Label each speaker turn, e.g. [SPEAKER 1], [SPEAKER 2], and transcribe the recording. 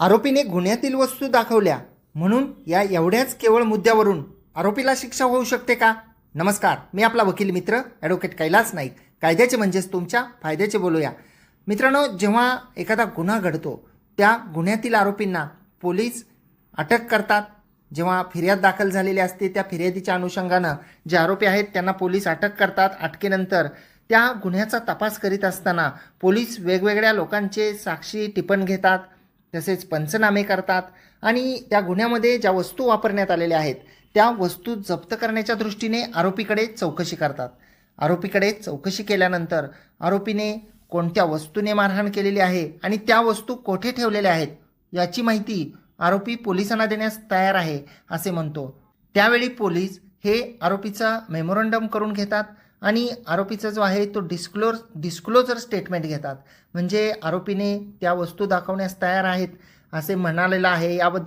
[SPEAKER 1] आरोपीने गुन्ह्यातील वस्तू दाखवल्या. म्हणून या एवढ्याच केवळ मुद्द्यावरून आरोपीला शिक्षा होऊ शकते का? नमस्कार मी आपला वकील मित्र ॲडव्होकेट कैलास नाईक. कायद्याचे म्हणजेच तुमच्या फायद्याचे बोलूया. मित्रांनो जेव्हा एखादा गुन्हा घडतो त्या गुन्ह्यातील आरोपींना पोलीस अटक करतात. जेव्हा फिर्याद दाखल झालेली असते त्या फिर्यादीच्या अनुषंगानं जे आरोपी आहेत त्यांना पोलीस अटक करतात. अटकेनंतर त्या गुन्ह्याचा तपास करीत असताना पोलीस वेगवेगळ्या लोकांचे साक्षी टिपण घेतात. तसेच पंचनामे करतात. आणि त्या गुन्ह्यामध्ये ज्या वस्तू वापरण्यात आलेल्या आहेत त्या वस्तू जप्त करण्याच्या दृष्टीने आरोपीकडे चौकशी करतात. आरोपीकडे चौकशी केल्यानंतर आरोपीने कोणत्या वस्तूने मारहाण केलेली आहे आणि त्या वस्तू कोठे ठेवलेल्या आहेत याची माहिती आरोपी पोलिसांना देण्यास तयार आहे असे म्हणतो. त्यावेळी पोलीस हे आरोपीचा मेमोरंडम करून घेतात आणि आरोपीचा जो आहे तो डिस्क्लोर डिस्क्लोजर स्टेटमेंट घेतात. म्हणजे आरोपीने त्या वस्तू दाखवण्यास तयार आहेत असे म्हणालेलं आहे. याबद्दल